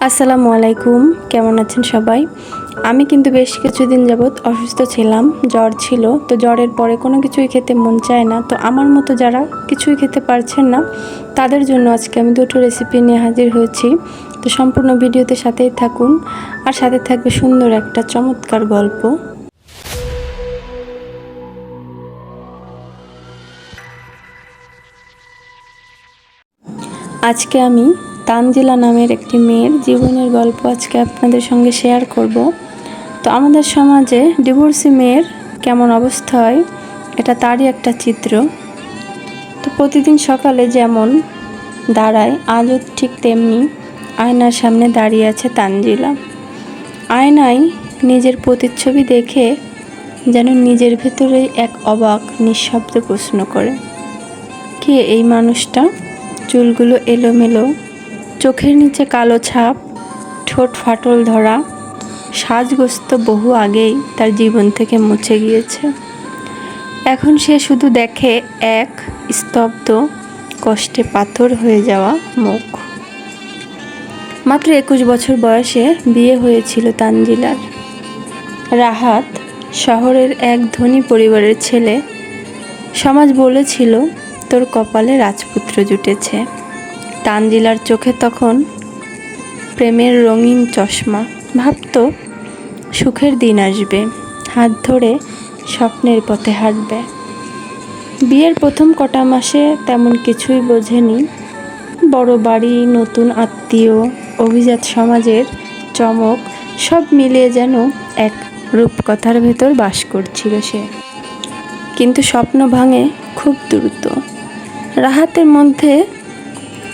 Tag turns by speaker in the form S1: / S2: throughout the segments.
S1: আসসালামু আলাইকুম, কেমন আছেন সবাই? আমি কিন্তু বেশ কিছুদিন যাবৎ অসুস্থ ছিলাম, জ্বর ছিল, তো জ্বরের পরে কোনো কিছুই খেতে মন চায় না। তো আমার মতো যারা কিছুই খেতে পারছেন না, তাদের জন্য আজকে আমি দুটো রেসিপি নিয়ে হাজির হয়েছি। তো সম্পূর্ণ ভিডিওতে সাথেই থাকুন, আর সাথে থাকবে সুন্দর একটা চমৎকার গল্প। আজকে আমি তানজিলা নামের একটি মেয়ের জীবনের গল্প আজকে আপনাদের সঙ্গে শেয়ার করব। তো আমাদের সমাজে ডিভোর্সি মেয়ের কেমন অবস্থা হয়, এটা তারই একটা চিত্র। তো প্রতিদিন সকালে যেমন দাঁড়ায়, আজও ঠিক তেমনি আয়নার সামনে দাঁড়িয়ে আছে তানজিলা। আয়নায় নিজের প্রতিচ্ছবি দেখে যেন নিজের ভেতরেই এক অবাক, নিঃশব্দ প্রশ্ন করে, কে এই মানুষটা? চুলগুলো এলোমেলো চোখের নিচে কালো ছাপ, ঠোঁট ফাটল ধরা সাজগ্রস্ত বহু আগেই তার জীবন থেকে মুছে গিয়েছে। এখন সে শুধু দেখে এক স্তব্ধ, কষ্টে পাথর হয়ে যাওয়া মুখ। মাত্র একুশ বছর বয়সে বিয়ে হয়েছিল তানজিলার। রাহাত শহরের এক ধনী পরিবারের ছেলে। সমাজ বলেছিল, তোর কপালে রাজপুত্র জুটেছে। তানজিলার চোখে তখন প্রেমের রঙিন চশমা। ভাবত, সুখের দিন আসবে, হাত ধরে স্বপ্নের পথে হাঁটবে। বিয়ের প্রথম কটা মাসে তেমন কিছুই বোঝেনি। বড় বাড়ি, নতুন আত্মীয়, অভিজাত সমাজের চমক, সব মিলিয়ে যেন এক রূপকথার ভেতর বাস করছিল সে। কিন্তু স্বপ্ন ভাঙে খুব দ্রুত। রাহাতের মধ্যে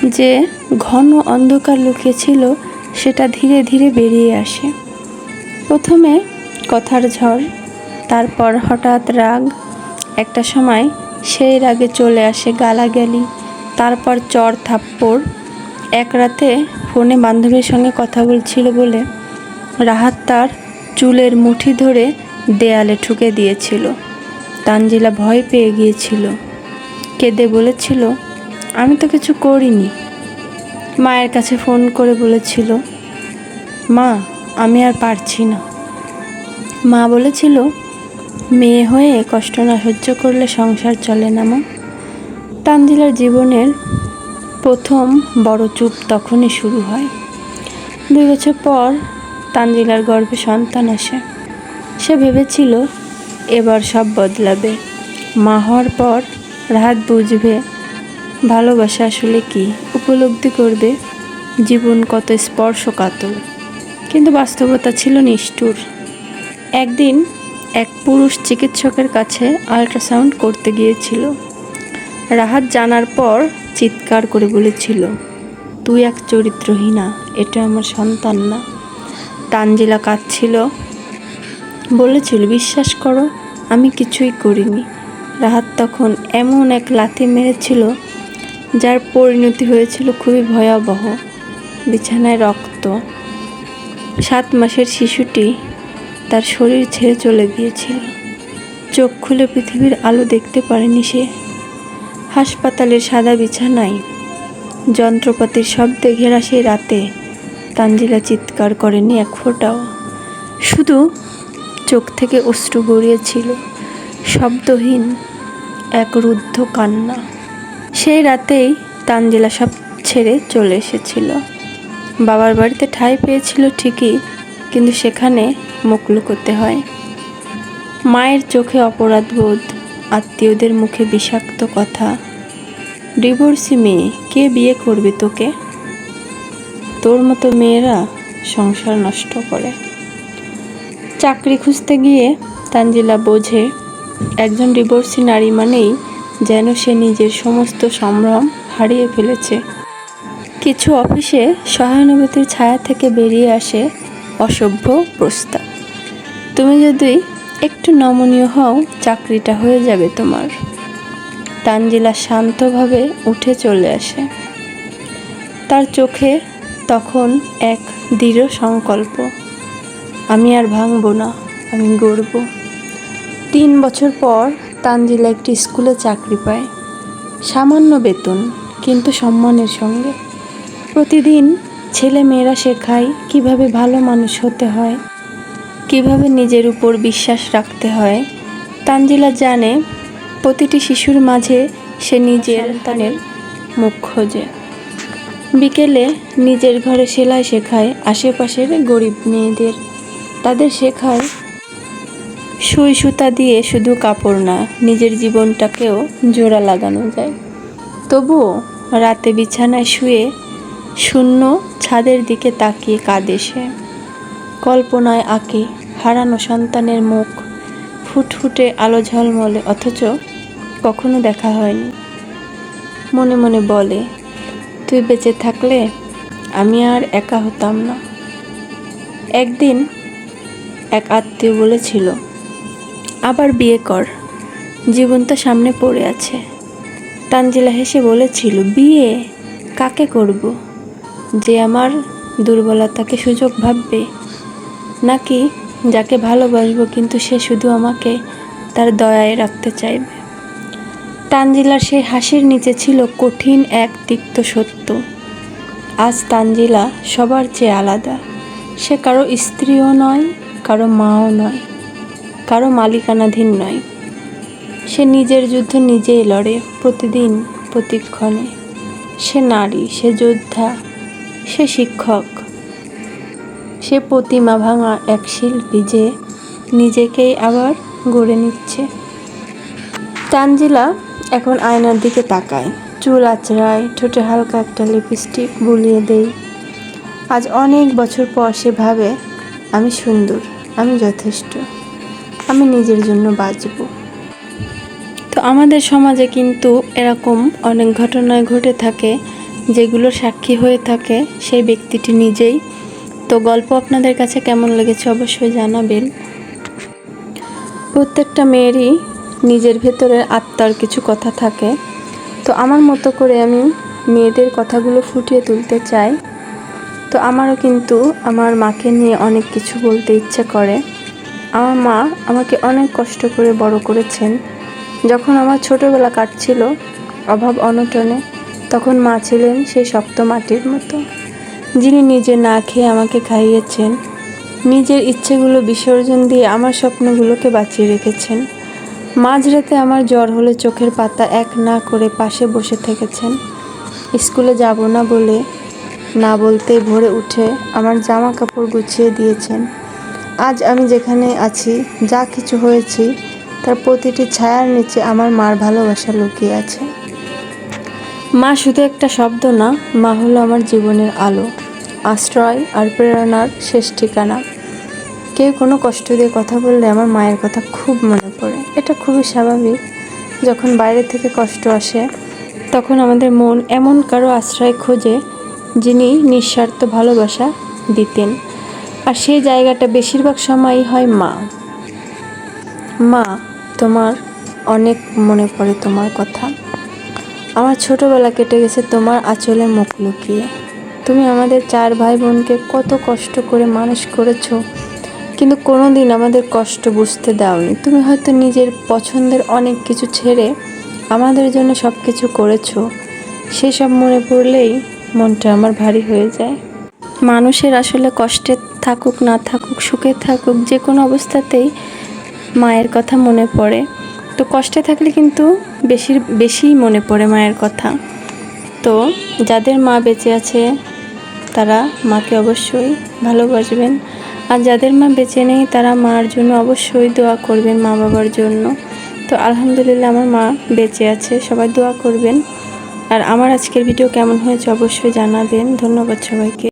S1: যে ঘন অন্ধকার লুকিয়েছিল সেটা ধীরে ধীরে বেরিয়ে আসে। প্রথমে কথার ঝড়, তারপর হঠাৎ রাগ। একটা সময় সেই রাগে চলে আসে গালাগালি, তারপর চর থাপ্পড়। এক রাতে ফোনে বান্ধবীর সঙ্গে কথা বলছিল বলে রাহাত তার চুলের মুঠি ধরে দেয়ালে ঠুকে দিয়েছিল। তানজিলা ভয় পেয়ে গিয়েছিল। কেঁদে বলেছিল আমি তো কিছু করিনি। মায়ের কাছে ফোন করে বলেছিল, মা, আমি আর পারছি না। মা বলেছিল, মেয়ে হয়ে কষ্ট না সহ্য করলে সংসার চলে না, মা। তানজিলার জীবনের প্রথম বড় চুপ তখনই শুরু হয়। দুই বছর পর তানজিলার গর্ভে সন্তান আসে। সে ভেবেছিল, এবার সব বদলাবে। মা হওয়ার পর রাহাত বুঝবে ভালোবাসা আসলে কি? উপলব্ধি করবে? জীবন কত স্পর্শকাতর। কিন্তু বাস্তবতা ছিল নিষ্ঠুর। একদিন এক পুরুষ চিকিৎসকের কাছে আল্ট্রাসাউন্ড করতে গিয়েছিল। রাহাত জানার পর চিৎকার করে বলেছিল, তুই এক চরিত্রহীনা, এটা আমার সন্তান না। তানজিলা কাঁদছিল। বলেছিল, বিশ্বাস করো, আমি কিছুই করিনি। রাহাত তখন এমন এক লাথি মেরেছিল যার পরিণতি হয়েছিল খুবই ভয়াবহ। বিছানায় রক্ত। সাত মাসের শিশুটি তার শরীর ছেড়ে চলে গিয়েছিল। চোখ খুলে পৃথিবীর আলো দেখতে পারেনি সে। হাসপাতালের সাদা বিছানায় যন্ত্রপাতির শব্দে ঘেরা সেই রাতে তানজিলা চিৎকার করেনি এক ফোঁটাও। শুধু চোখ থেকে অশ্রু গড়িয়েছিল। শব্দহীন এক রুদ্ধ কান্না। সেই রাতেই তানজিলা সব ছেড়ে চলে এসেছিল। বাবার বাড়িতে ঠাঁই পেয়েছিল ঠিকই, কিন্তু সেখানে মুখ লুকোতে হয়। মায়ের চোখে অপরাধবোধ, আত্মীয়দের মুখে বিষাক্ত কথা। ডিভোর্সি মেয়ে, কে বিয়ে করবে তোকে? তোর মতো মেয়েরা সংসার নষ্ট করে। চাকরি খুঁজতে গিয়ে তানজিলা বোঝে, একজন ডিভোর্সি নারী মানেই যেন সে নিজের সমস্ত সম্ভ্রম হারিয়ে ফেলেছে। কিছু অফিসে সহানুভূতির ছায়া থেকে বেরিয়ে আসে অসভ্য প্রস্তাব। তুমি যদি একটু নমনীয় হও, চাকরিটা হয়ে যাবে তোমার। তানজিলা শান্তভাবে উঠে চলে আসে। তার চোখে তখন এক দৃঢ় সংকল্প। আমি আর ভাঙব না, আমি গড়ব। তিন বছর পর তানজিলা একটি স্কুলে চাকরি পায়। সামান্য বেতন, কিন্তু সম্মানের সঙ্গে। প্রতিদিন ছেলে মেয়েরা শেখায় কীভাবে ভালো মানুষ হতে হয়, কীভাবে নিজের উপর বিশ্বাস রাখতে হয়। তানজিলা জানে, প্রতিটি শিশুর মাঝে সে নিজের তানের মুখ খোঁজে। বিকেলে নিজের ঘরে সেলাই শেখায় আশেপাশের গরিব মেয়েদের। তাদের শেখায় সুই সুতা দিয়ে শুধু কাপড় না, নিজের জীবনটাকেও জোড়া লাগানো যায়। তবুও রাতে বিছানায় শুয়ে শূন্য ছাদের দিকে তাকিয়ে কাঁদে সে। কল্পনায় আঁকে হারানো সন্তানের মুখ, ফুটফুটে আলো ঝলমলে, অথচ কখনো দেখা হয়নি। মনে মনে বলে, তুই বেঁচে থাকলে আমি আর একা হতাম না। একদিন এক আত্মীয় বলেছিল আবার বিয়ে কর। জীবন তো সামনে পড়ে আছে। তানজিলা হেসে বলেছিল, বিয়ে? কাকে করব? যে আমার দুর্বলতাকে সুযোগ ভাববে? নাকি যাকে ভালোবাসবো কিন্তু সে শুধু আমাকে তার দয়ায় রাখতে চাইবে? তানজিলার সেই হাসির নিচে ছিল কঠিন এক তিক্ত সত্য। আজ তানজিলা সবার চেয়ে আলাদা। সে কারও স্ত্রীও নয়, কারও মাও নয়। কারও মালিকানাধীন নয়। সে নিজের যুদ্ধ নিজেই লড়ে, প্রতিদিন প্রতিক্ষণে। সে নারী, সে যোদ্ধা, সে শিক্ষক। সে প্রতিমা ভাঙা এক শিল্পী যে নিজেকেই আবার গড়ে নিচ্ছে। তানজিলা এখন আয়নার দিকে তাকায়। চুল আঁচড়ায়, ঠোঁটে হালকা একটা লিপস্টিক বুলিয়ে দেই। আজ অনেক বছর পর সে ভাবে, আমি সুন্দর, আমি যথেষ্ট। আমি নিজের জন্য বাঁচব। তো আমাদের সমাজে কিন্তু এরকম অনেক ঘটনায় ঘটে থাকে, যেগুলোর সাক্ষী হয়ে থাকে সেই ব্যক্তিটি নিজেই। তো গল্প আপনাদের কাছে কেমন লেগেছে অবশ্যই জানাবেন। প্রত্যেকটা মেয়েরই নিজের ভেতরে আত্মার কিছু কথা থাকে। তো আমার মতো করে আমি মেয়েদের কথাগুলো ফুটিয়ে তুলতে চাই। তো আমারও কিন্তু আমার মাকে নিয়ে অনেক কিছু বলতে ইচ্ছে করে। আমার মা আমাকে অনেক কষ্ট করে বড় করেছেন। যখন আমার ছোটোবেলা কাটছিল অভাব অনটনে, তখন মা ছিলেন সেই শক্ত মাটির মতো। যিনি নিজে না খেয়ে আমাকে খাইয়েছেন, নিজের ইচ্ছেগুলো বিসর্জন দিয়ে আমার স্বপ্নগুলোকে বাঁচিয়ে রেখেছেন। মাঝরাতে আমার জ্বর হলে চোখের পাতা এক না করে পাশে বসে থেকেছেন। স্কুলে যাব না বলে, না বলতে ভোরে উঠে আমার জামা কাপড় গুছিয়ে দিয়েছেন। আজ আমি যেখানে আছি, যা কিছু হয়েছি, তার প্রতিটি ছায়ার নিচে আমার মার ভালোবাসা লুকিয়ে আছে। মা শুধু একটা শব্দ না, মা হলো আমার জীবনের আলো, আশ্রয় আর প্রেরণার শেষ ঠিকানা। কেউ কোনো কষ্ট দিয়ে কথা বললে আমার মায়ের কথা খুব মনে পড়ে। এটা খুবই স্বাভাবিক। যখন বাইরে থেকে কষ্ট আসে, তখন আমাদের মন এমন কারও আশ্রয় খোঁজে, যিনি নিঃস্বার্থ ভালোবাসা দিতেন। আর সেই জায়গাটা বেশিরভাগ সময়ই হয় মা। মা, তোমার অনেক মনে পড়ে তোমার কথা। আমার ছোটোবেলা কেটে গেছে তোমার আঁচলে মুখ লুকিয়ে। তুমি আমাদের চার ভাই বোনকে কত কষ্ট করে মানুষ করেছ, কিন্তু কোনো দিন আমাদের কষ্ট বুঝতে দাওনি। তুমি হয়তো নিজের পছন্দের অনেক কিছু ছেড়ে আমাদের জন্য সব কিছু করেছ। সেসব মনে পড়লেই মনটা আমার ভারী হয়ে যায়। মানুষের আসলে কষ্টে থাকুক, না থাকুক, সুখে থাকুক, যে কোনো অবস্থাতেই মায়ের কথা মনে পড়ে। তো কষ্টে থাকলে কিন্তু বেশি বেশিই মনে পড়ে মায়ের কথা। তো যাদের মা বেঁচে আছে, তারা মাকে অবশ্যই ভালোবাসবেন। আর যাদের মা বেঁচে নেই, তারা মার জন্য অবশ্যই দোয়া করবেন মা বাবার জন্য। তো আলহামদুলিল্লাহ আমার মা বেঁচে আছে, সবাই দোয়া করবেন। আর আমার আজকের ভিডিও কেমন হয়েছে অবশ্যই জানাবেন। ধন্যবাদ সবাইকে।